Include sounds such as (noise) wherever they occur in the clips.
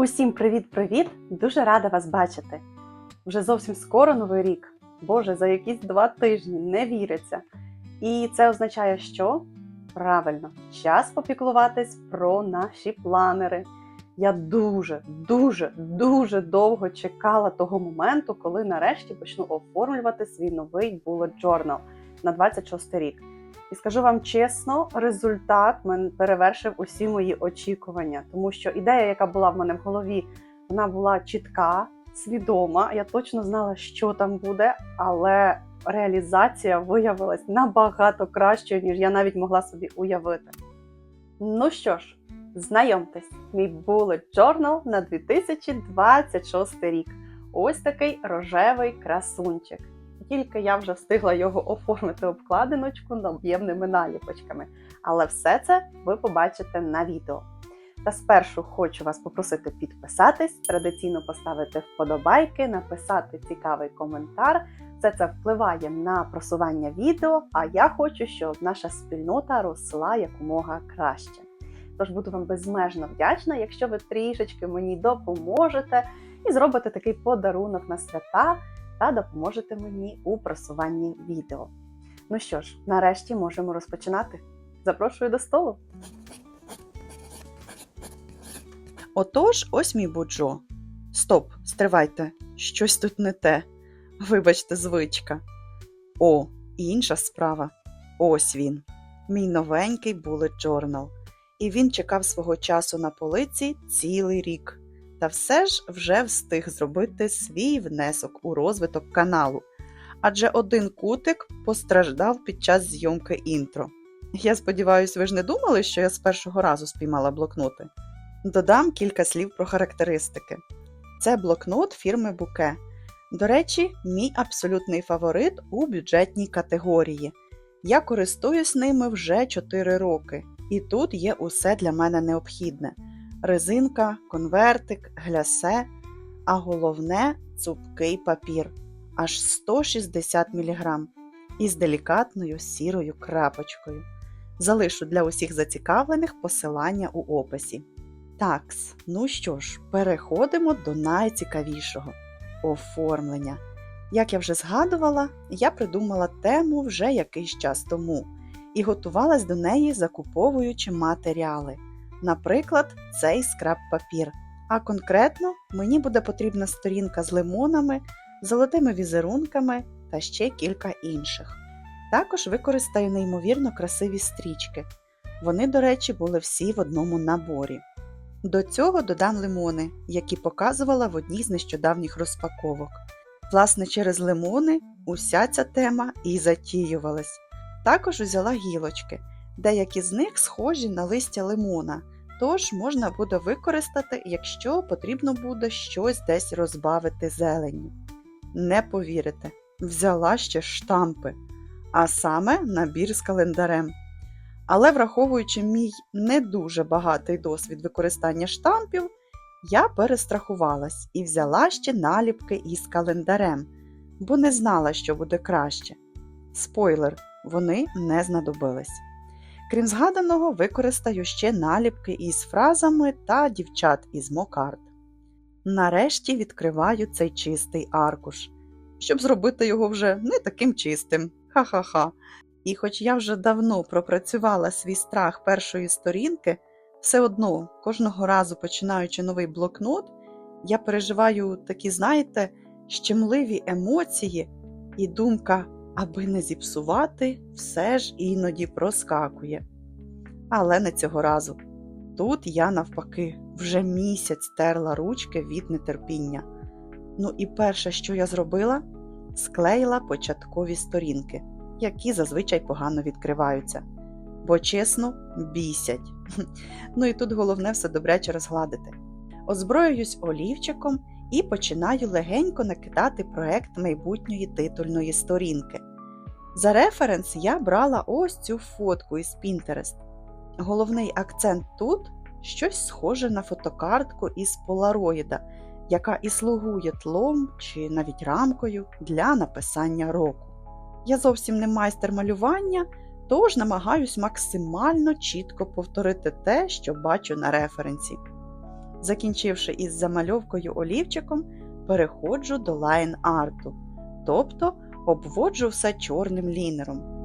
Усім привіт-привіт! Дуже рада вас бачити. Вже зовсім скоро новий рік. Боже, за якісь два тижні не віриться. І це означає, що правильно, час попіклуватись про наші планери. Я дуже, дуже, дуже довго чекала того моменту, коли нарешті почну оформлювати свій новий bullet journal на 26 рік. І скажу вам чесно, результат мен перевершив усі мої очікування, тому що ідея, яка була в мене в голові, вона була чітка, свідома. Я точно знала, що там буде, але реалізація виявилась набагато кращою, ніж я навіть могла собі уявити. Ну що ж, знайомтесь, мій bullet journal на 2026 рік. Ось такий рожевий красунчик тільки я вже встигла його оформити обкладиночку об'ємними наліпочками. Але все це ви побачите на відео. Та спершу хочу вас попросити підписатись, традиційно поставити вподобайки, написати цікавий коментар. Все це впливає на просування відео, а я хочу, щоб наша спільнота росла якомога краще. Тож буду вам безмежно вдячна, якщо ви трішечки мені допоможете і зробите такий подарунок на свята та допоможете мені у просуванні відео. Ну що ж, нарешті можемо розпочинати. Запрошую до столу. Отож, ось мій буджо. Стоп, стривайте, щось тут не те. Вибачте, звичка. О, і інша справа. Ось він, мій новенький bullet journal. І він чекав свого часу на полиці цілий рік. Та все ж вже встиг зробити свій внесок у розвиток каналу. Адже один кутик постраждав під час зйомки інтро. Я сподіваюся, ви ж не думали, що я з першого разу спіймала блокноти. Додам кілька слів про характеристики. Це блокнот фірми Буке. До речі, мій абсолютний фаворит у бюджетній категорії. Я користуюсь ними вже 4 роки, і тут є усе для мене необхідне: резинка, конвертик, глясе, а головне цупкий папір аж 160 мг із делікатною сірою крапочкою. Залишу для усіх зацікавлених посилання у описі. Такс, ну що ж, переходимо до найцікавішого оформлення. Як я вже згадувала, я придумала тему вже якийсь час тому і готувалась до неї, закуповуючи матеріали. Наприклад, цей скраб-папір. А конкретно мені буде потрібна сторінка з лимонами, золотими візерунками та ще кілька інших. Також використаю неймовірно красиві стрічки. Вони, до речі, були всі в одному наборі. До цього додам лимони, які показувала в одній з нещодавніх розпаковок. Власне, через лимони уся ця тема і затіювалась. Також взяла гілочки, деякі з них схожі на листя лимона, тож можна буде використати, якщо потрібно буде щось десь розбавити зеленню. Не повірите, взяла ще штампи, а саме набір з календарем. Але враховуючи мій не дуже багатий досвід використання штампів, я перестрахувалась і взяла ще наліпки із календарем, бо не знала, що буде краще. Спойлер, вони не знадобились. Крім згаданого, використаю ще наліпки із фразами та дівчат із мокарт. Нарешті відкриваю цей чистий аркуш, щоб зробити його вже не таким чистим. Ха-ха-ха. І хоч я вже давно пропрацювала свій страх першої сторінки, все одно кожного разу починаючи новий блокнот, я переживаю такі, знаєте, щемливі емоції, і думка, аби не зіпсувати, все ж іноді проскакує. Але не цього разу. Тут я, навпаки, вже місяць терла ручки від нетерпіння. Ну і перше, що я зробила, склеїла початкові сторінки які зазвичай погано відкриваються. Бо, чесно, бісять. (laughs) Ну і тут головне все добряче розгладити. Озброююсь олівчиком і починаю легенько накидати проект майбутньої титульної сторінки. За референс я брала ось цю фотку із Pinterest. Головний акцент тут щось схоже на фотокартку із полароїда, яка і слугує тлом чи навіть рамкою для написання року. Я зовсім не майстер малювання, тож намагаюсь максимально чітко повторити те, що бачу на референсі. Закінчивши із замальовкою олівчиком, переходжу до лайн-арту, тобто обводжу все чорним лінером.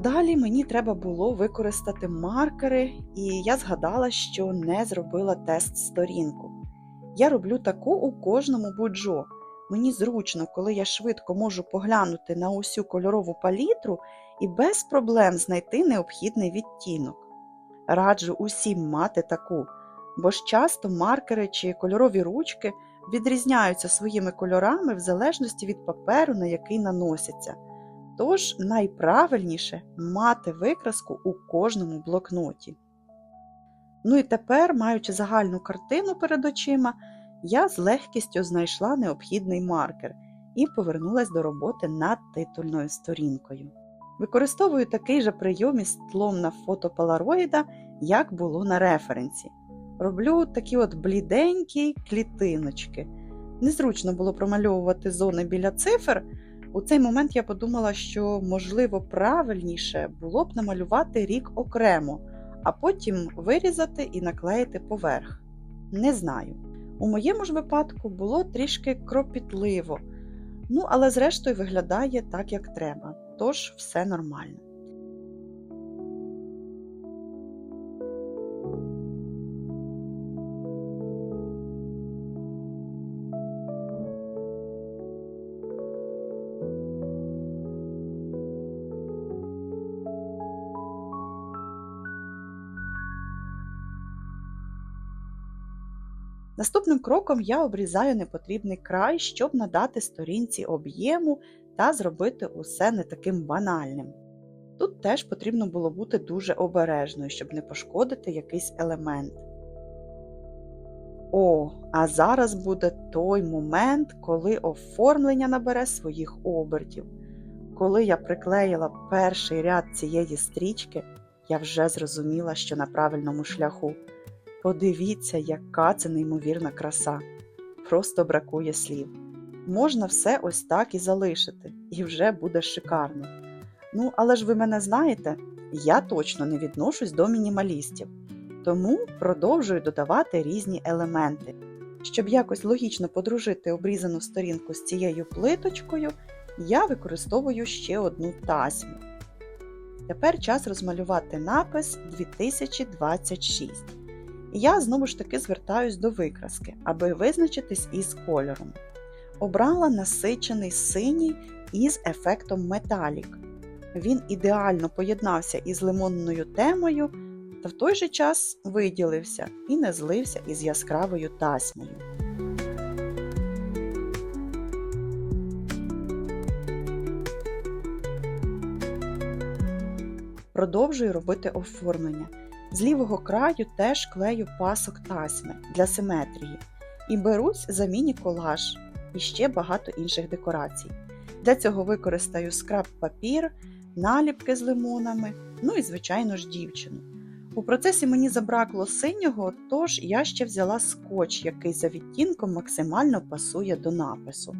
Далі мені треба було використати маркери, і я згадала, що не зробила тест сторінку. Я роблю таку у кожному буджо. Мені зручно, коли я швидко можу поглянути на усю кольорову палітру і без проблем знайти необхідний відтінок. Раджу усім мати таку, бо ж часто маркери чи кольорові ручки відрізняються своїми кольорами в залежності від паперу, на який наносяться. Тож найправильніше мати викраску у кожному блокноті. Ну і тепер, маючи загальну картину перед очима, я з легкістю знайшла необхідний маркер і повернулася до роботи над титульною сторінкою. Використовую такий же прийом із тлом на фото полароїда, як було на референсі. Роблю такі от бліденькі клітиночки. Незручно було промальовувати зони біля цифр. У цей момент я подумала, що, можливо, правильніше було б намалювати рік окремо, а потім вирізати і наклеїти поверх. Не знаю. У моєму ж випадку було трішки кропітливо, ну але зрештою виглядає так, як треба, тож все нормально. Наступним кроком я обрізаю непотрібний край, щоб надати сторінці об'єму та зробити усе не таким банальним. Тут теж потрібно було бути дуже обережною, щоб не пошкодити якийсь елемент. О, а зараз буде той момент, коли оформлення набере своїх обертів. Коли я приклеїла перший ряд цієї стрічки, я вже зрозуміла, що на правильному шляху. Подивіться, яка це неймовірна краса. Просто бракує слів. Можна все ось так і залишити, і вже буде шикарно. Ну, але ж ви мене знаєте, я точно не відношусь до мінімалістів, тому продовжую додавати різні елементи. Щоб якось логічно подружити обрізану сторінку з цією плиточкою, я використовую ще одну тасьму. Тепер час розмалювати напис 2026. Я знову ж таки звертаюсь до викраски, аби визначитись із кольором. Обрала насичений синій із ефектом металік. Він ідеально поєднався із лимонною темою та в той же час виділився і не злився із яскравою тасьмою. Продовжую робити оформлення. З лівого краю теж клею пасок тасьми для симетрії і берусь за міні-колаж і ще багато інших декорацій. Для цього використаю скраб папір, наліпки з лимонами, ну і, звичайно ж, дівчину. У процесі мені забракло синього, тож я ще взяла скотч, який за відтінком максимально пасує до напису.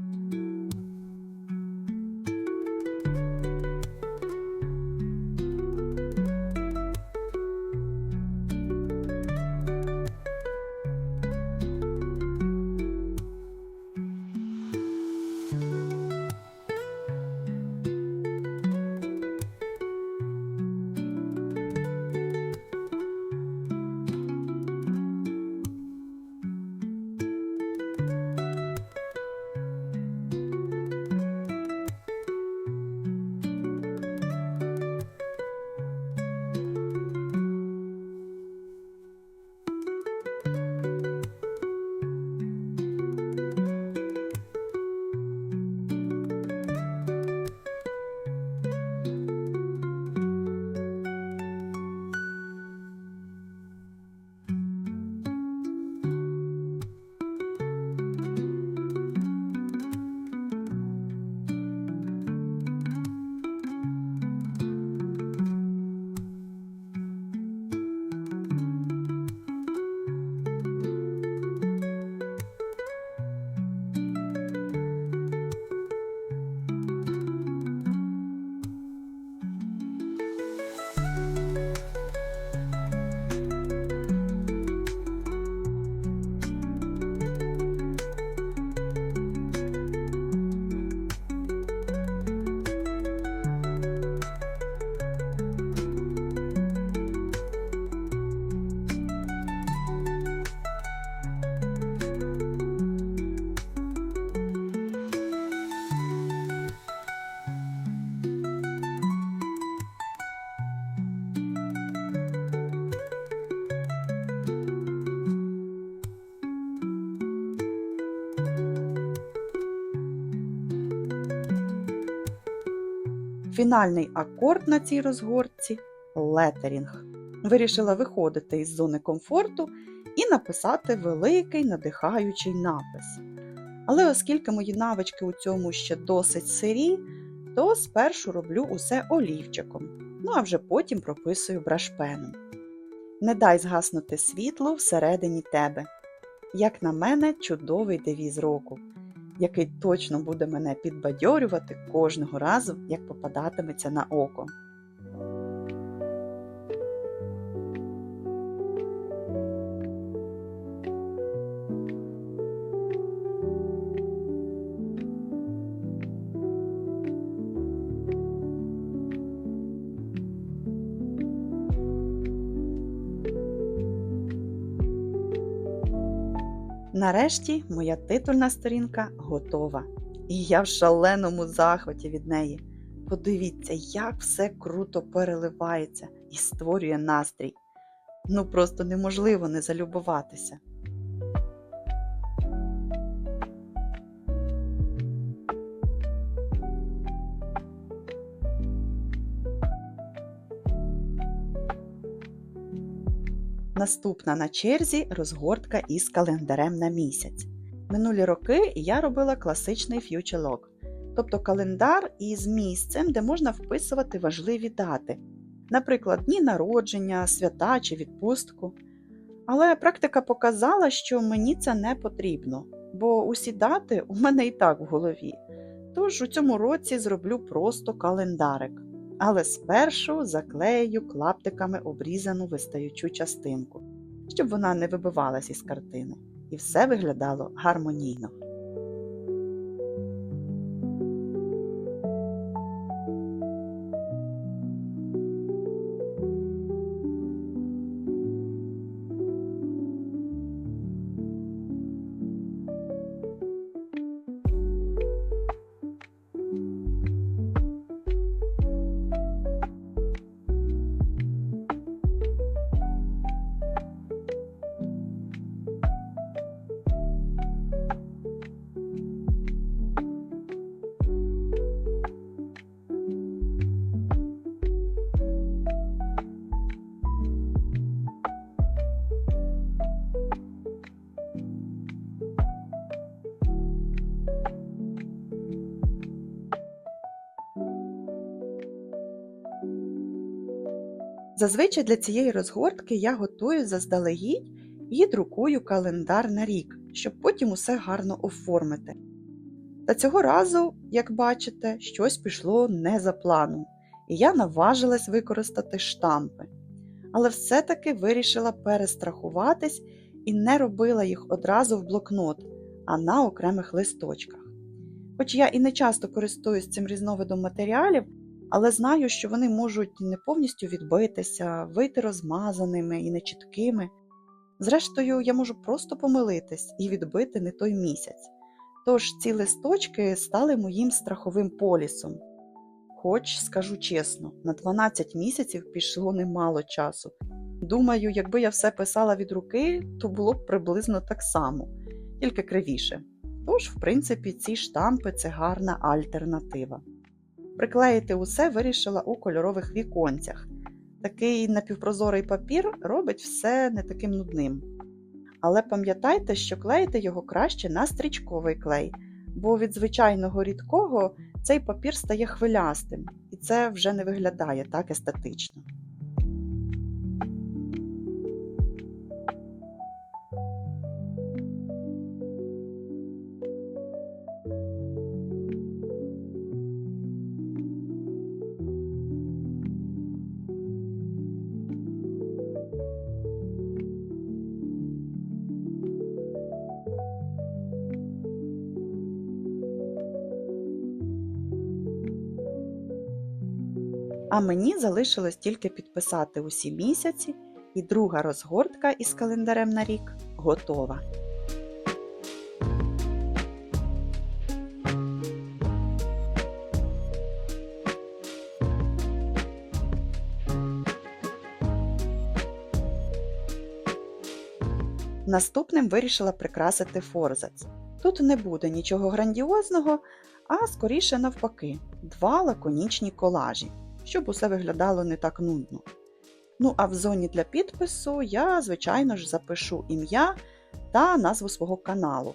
Фінальний акорд на цій розгортці летерінг. Вирішила виходити із зони комфорту і написати великий надихаючий напис. Але оскільки мої навички у цьому ще досить сирі, то спершу роблю усе олівчиком, ну а вже потім прописую брашпеном. Не дай згаснути світло всередині тебе. Як на мене, чудовий девіз року, який точно буде мене підбадьорювати кожного разу, як попадатиметься на око. Нарешті моя титульна сторінка готова, і я в шаленому захваті від неї. Подивіться, як все круто переливається і створює настрій. Ну просто неможливо не залюбуватися. Наступна на черзі розгортка із календарем на місяць. Минулі роки я робила класичний ф'ючелог, тобто календар із місцем, де можна вписувати важливі дати, наприклад, дні народження, свята чи відпустку. Але практика показала, що мені це не потрібно, бо усі дати у мене і так в голові. Тож у цьому році зроблю просто календарик але спершу заклею клаптиками обрізану вистаючу частинку, щоб вона не вибивалась із картини, і все виглядало гармонійно. Зазвичай для цієї розгортки я готую заздалегідь і друкую календар на рік, щоб потім усе гарно оформити. Та цього разу, як бачите, щось пішло не за планом, і я наважилась використати штампи. Але все-таки вирішила перестрахуватись і не робила їх одразу в блокнот, а на окремих листочках. Хоч я і не часто користуюсь цим різновидом матеріалів, але знаю, що вони можуть не повністю відбитися, вийти розмазаними і нечіткими. Зрештою, я можу просто помилитись і відбити не той місяць. Тож ці листочки стали моїм страховим полісом. Хоч, скажу чесно, на 12 місяців пішло немало часу. Думаю, якби я все писала від руки, то було б приблизно так само, тільки кривіше. Тож, в принципі, ці штампи це гарна альтернатива. Приклеїти усе вирішила у кольорових віконцях. Такий напівпрозорий папір робить все не таким нудним. Але пам'ятайте, що клеїти його краще на стрічковий клей, бо від звичайного рідкого цей папір стає хвилястим, і це вже не виглядає так естетично. А мені залишилось тільки підписати усі місяці, і друга розгортка із календарем на рік готова. Наступним вирішила прикрасити форзац. Тут не буде нічого грандіозного, а скоріше навпаки, два лаконічні колажі, щоб усе виглядало не так нудно. Ну а в зоні для підпису я, звичайно ж, запишу ім'я та назву свого каналу.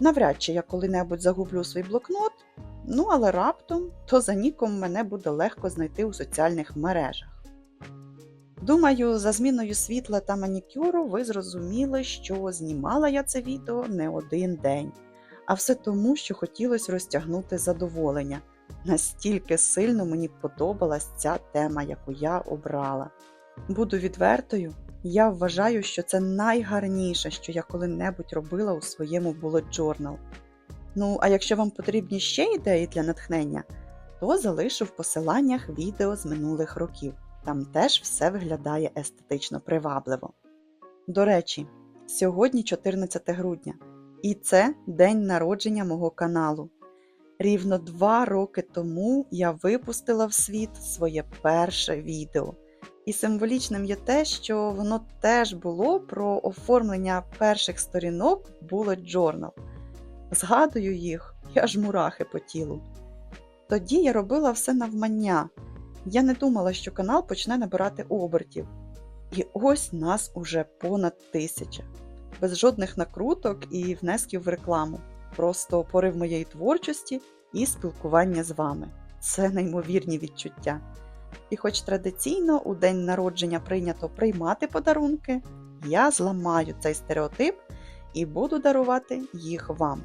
Навряд чи я коли-небудь загублю свій блокнот, ну але раптом то за ніком мене буде легко знайти у соціальних мережах. Думаю, за зміною світла та манікюру ви зрозуміли, що знімала я це відео не один день, а все тому, що хотілося розтягнути задоволення. Настільки сильно мені подобалась ця тема, яку я обрала. Буду відвертою, я вважаю, що це найгарніше, що я коли-небудь робила у своєму bullet journal. Ну, а якщо вам потрібні ще ідеї для натхнення, то залишу в посиланнях відео з минулих років. Там теж все виглядає естетично привабливо. До речі, сьогодні 14 грудня, і це день народження мого каналу. Рівно два роки тому я випустила в світ своє перше відео. І символічним є те, що воно теж було про оформлення перших сторінок Bullet Journal. Згадую їх, я ж мурахи по тілу. Тоді я робила все навмання. Я не думала, що канал почне набирати обертів. І ось нас уже понад тисяча, без жодних накруток і внесків в рекламу. Просто порив моєї творчості і спілкування з вами. Це неймовірні відчуття. І хоч традиційно у день народження прийнято приймати подарунки, я зламаю цей стереотип і буду дарувати їх вам.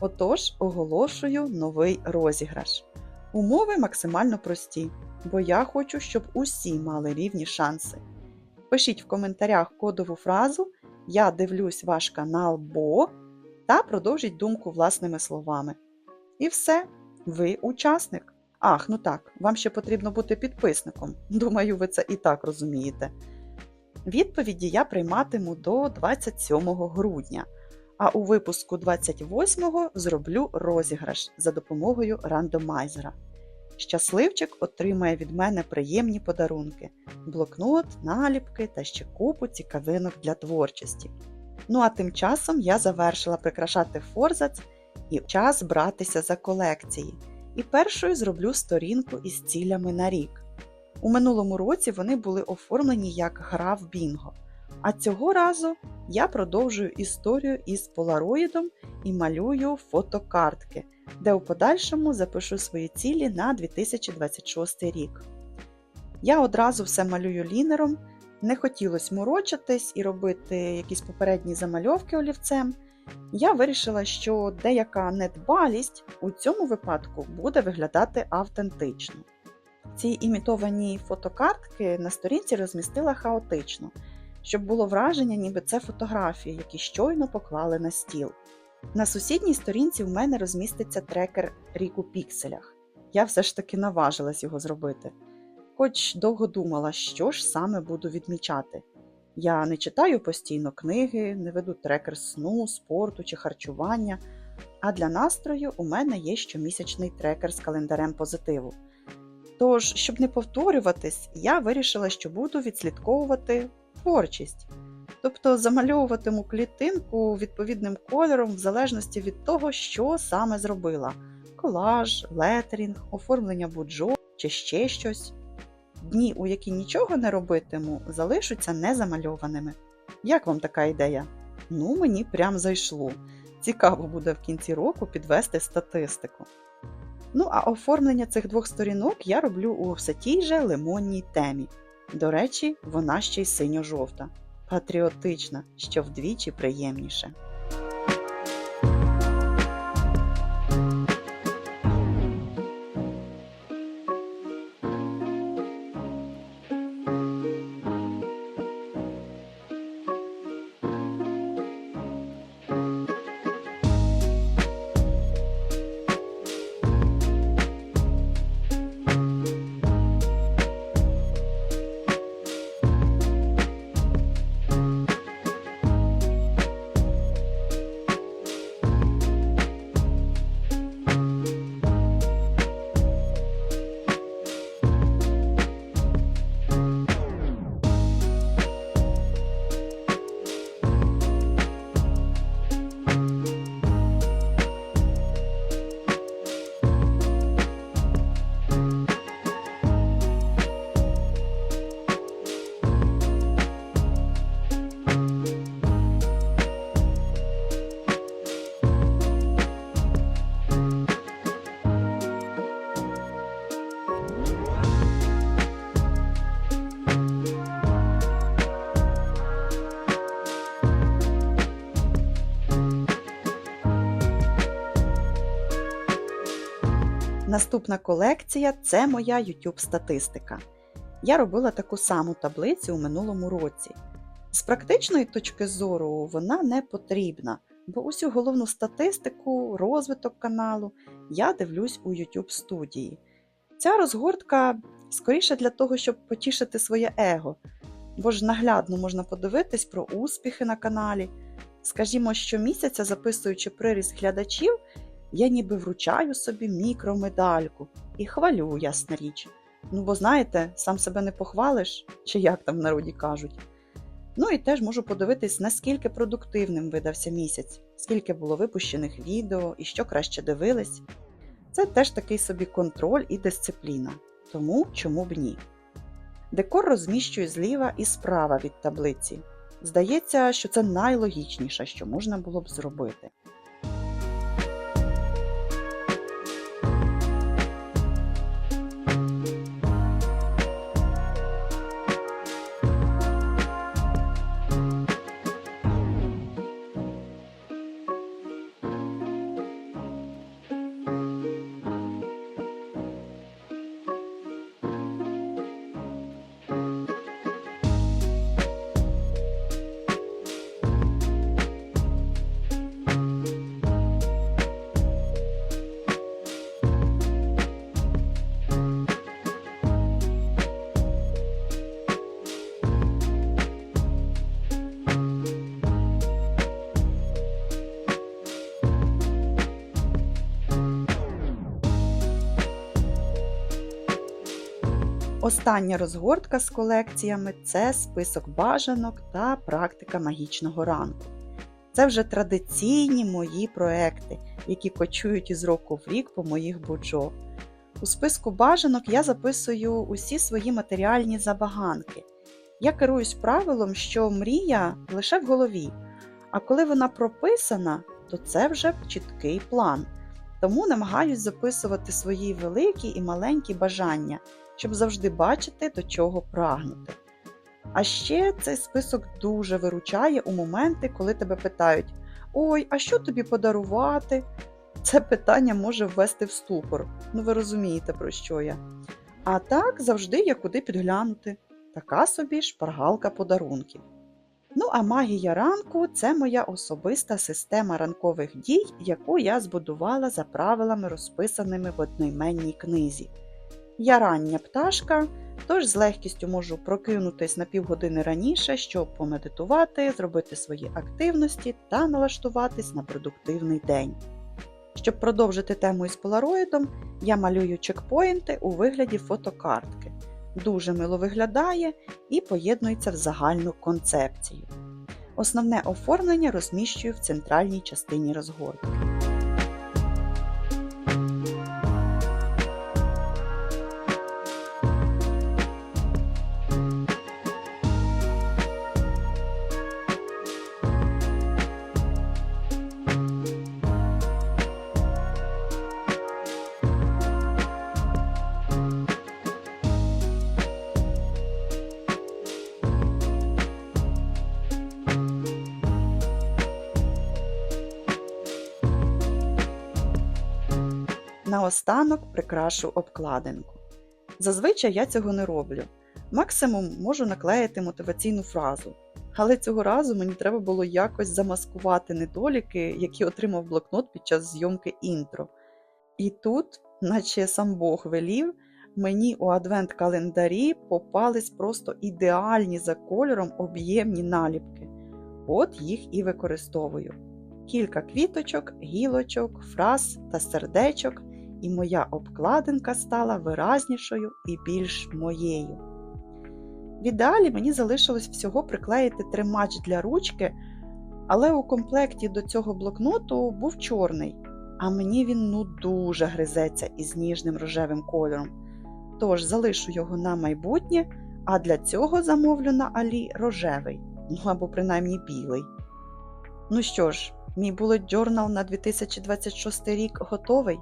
Отож, оголошую новий розіграш. Умови максимально прості, бо я хочу, щоб усі мали рівні шанси. Пишіть в коментарях кодову фразу Я дивлюсь ваш канал, бо та продовжіть думку власними словами. І все, ви учасник. Ах, ну так, вам ще потрібно бути підписником. Думаю, ви це і так розумієте. Відповіді я прийматиму до 27 грудня, а у випуску 28 зроблю розіграш за допомогою рандомайзера. Щасливчик отримає від мене приємні подарунки, блокнот, наліпки та ще купу цікавинок для творчості. Ну а тим часом я завершила прикрашати форзац і час братися за колекції. І першою зроблю сторінку із цілями на рік. У минулому році вони були оформлені як гра в Бінго. А цього разу я продовжую історію із полароїдом і малюю фотокартки, де у подальшому запишу свої цілі на 2026 рік. Я одразу все малюю лінером, не хотілося морочитись і робити якісь попередні замальовки олівцем. Я вирішила, що деяка недбалість у цьому випадку буде виглядати автентично. Ці імітовані фотокартки на сторінці розмістила хаотично, щоб було враження, ніби це фотографії, які щойно поклали на стіл. На сусідній сторінці в мене розміститься трекер рік у пікселях. Я все ж таки наважилась його зробити. Хоч довго думала, що ж саме буду відмічати. Я не читаю постійно книги, не веду трекер сну, спорту чи харчування, а для настрою у мене є щомісячний трекер з календарем позитиву. Тож, щоб не повторюватись, я вирішила, що буду відслідковувати творчість. Тобто замальовуватиму клітинку відповідним кольором в залежності від того, що саме зробила: колаж, летерінг, оформлення буджо чи ще щось. Дні, у які нічого не робитиму, залишаться незамальованими. Як вам така ідея? Ну, мені прям зайшло. Цікаво буде в кінці року підвести статистику. Ну, а оформлення цих двох сторінок я роблю у все тій же лимонній темі. До речі, вона ще й синьо-жовта, патріотична, що вдвічі приємніше. Наступна колекція це моя YouTube статистика. Я робила таку саму таблицю у минулому році. З практичної точки зору вона не потрібна, бо усю головну статистику, розвиток каналу я дивлюсь у YouTube студії. Ця розгортка скоріше для того, щоб потішити своє его, бо ж наглядно можна подивитись про успіхи на каналі. Скажімо, щомісяця, записуючи приріст глядачів, я ніби вручаю собі мікромедальку і хвалю, ясна річ. Ну, бо знаєте, сам себе не похвалиш, чи як там в народі кажуть. Ну і теж можу подивитись, наскільки продуктивним видався місяць, скільки було випущених відео і що краще дивились. Це теж такий собі контроль і дисципліна. Тому чому б ні? Декор розміщую зліва і справа від таблиці. Здається, що це найлогічніше, що можна було б зробити. Остання розгортка з колекціями це список бажанок та практика магічного ранку. Це вже традиційні мої проекти, які кочують із року в рік по моїх буджо. У списку бажанок я записую усі свої матеріальні забаганки. Я керуюсь правилом, що мрія лише в голові, а коли вона прописана, то це вже чіткий план. Тому намагаюсь записувати свої великі і маленькі бажання, щоб завжди бачити, до чого прагнути. А ще цей список дуже виручає у моменти, коли тебе питають: Ой, а що тобі подарувати? Це питання може ввести в ступор. Ну ви розумієте, про що я. А так завжди є куди підглянути. Така собі шпаргалка подарунків. Ну, а магія ранку це моя особиста система ранкових дій, яку я збудувала за правилами, розписаними в одноіменній книзі. Я рання пташка, тож з легкістю можу прокинутись на півгодини раніше, щоб помедитувати, зробити свої активності та налаштуватись на продуктивний день. Щоб продовжити тему із полароїдом, я малюю чекпоінти у вигляді фотокартки. Дуже мило виглядає і поєднується в загальну концепцію. Основне оформлення розміщую в центральній частині розгортки. Наостанок прикрашу обкладинку. Зазвичай я цього не роблю. Максимум можу наклеїти мотиваційну фразу. Але цього разу мені треба було якось замаскувати недоліки, які отримав блокнот під час зйомки інтро. І тут, наче сам Бог велів, мені у адвент-календарі попались просто ідеальні за кольором об'ємні наліпки. От їх і використовую. Кілька квіточок, гілочок, фраз та сердечок, і моя обкладинка стала виразнішою і більш моєю. В ідеалі мені залишилось всього приклеїти тримач для ручки, але у комплекті до цього блокноту був чорний, а мені він ну дуже гризеться із ніжним рожевим кольором. Тож залишу його на майбутнє, а для цього замовлю на Алі рожевий, ну або принаймні білий. Ну що ж, мій bullet journal на 2026 рік готовий,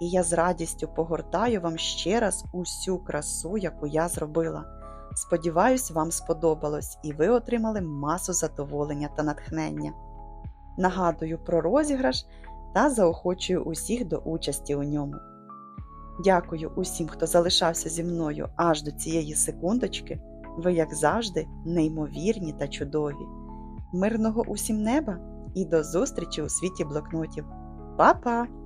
і я з радістю погортаю вам ще раз усю красу, яку я зробила. Сподіваюсь, вам сподобалось і ви отримали масу задоволення та натхнення. Нагадую про розіграш та заохочую усіх до участі у ньому. Дякую усім, хто залишався зі мною аж до цієї секундочки. Ви, як завжди, неймовірні та чудові. Мирного усім неба і до зустрічі у світі блокнотів. Па-па!